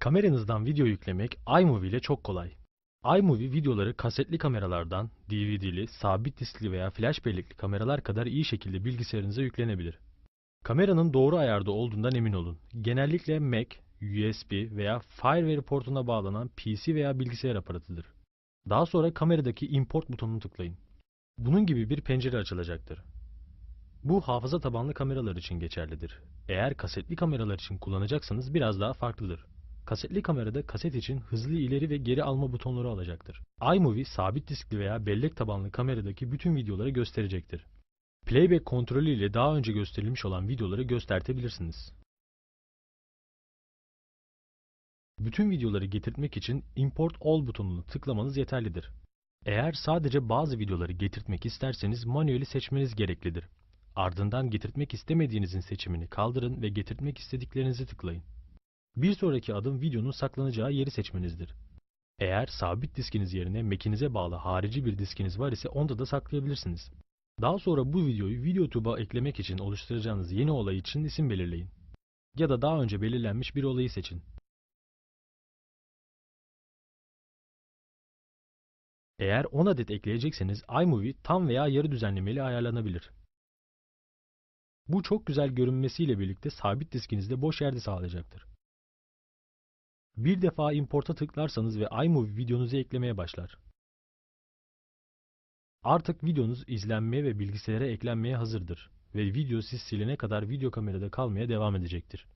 Kameranızdan video yüklemek iMovie ile çok kolay. iMovie videoları kasetli kameralardan, DVD'li, sabit diskli veya flash bellekli kameralar kadar iyi şekilde bilgisayarınıza yüklenebilir. Kameranın doğru ayarda olduğundan emin olun. Genellikle Mac, USB veya Firewire portuna bağlanan PC veya bilgisayar aparatıdır. Daha sonra kameradaki import butonunu tıklayın. Bunun gibi bir pencere açılacaktır. Bu hafıza tabanlı kameralar için geçerlidir. Eğer kasetli kameralar için kullanacaksanız biraz daha farklıdır. Kasetli kamerada kaset için hızlı ileri ve geri alma butonları alacaktır. iMovie sabit diskli veya bellek tabanlı kameradaki bütün videoları gösterecektir. Playback kontrolü ile daha önce gösterilmiş olan videoları göstertebilirsiniz. Bütün videoları getirtmek için Import All butonunu tıklamanız yeterlidir. Eğer sadece bazı videoları getirtmek isterseniz manueli seçmeniz gereklidir. Ardından getirtmek istemediğinizin seçimini kaldırın ve getirtmek istediklerinizi tıklayın. Bir sonraki adım videonun saklanacağı yeri seçmenizdir. Eğer sabit diskiniz yerine Mac'inize bağlı harici bir diskiniz var ise onda da saklayabilirsiniz. Daha sonra bu videoyu VideoTube'a eklemek için oluşturacağınız yeni olay için isim belirleyin. Ya da daha önce belirlenmiş bir olayı seçin. Eğer 10 adet ekleyecekseniz iMovie tam veya yarı düzenlemeli ayarlanabilir. Bu çok güzel görünmesiyle birlikte sabit diskinizde boş yerde sağlayacaktır. Bir defa import'a tıklarsanız ve iMovie videonuzu eklemeye başlar. Artık videonuz izlenmeye ve bilgisayara eklenmeye hazırdır ve video siz silene kadar video kamerada kalmaya devam edecektir.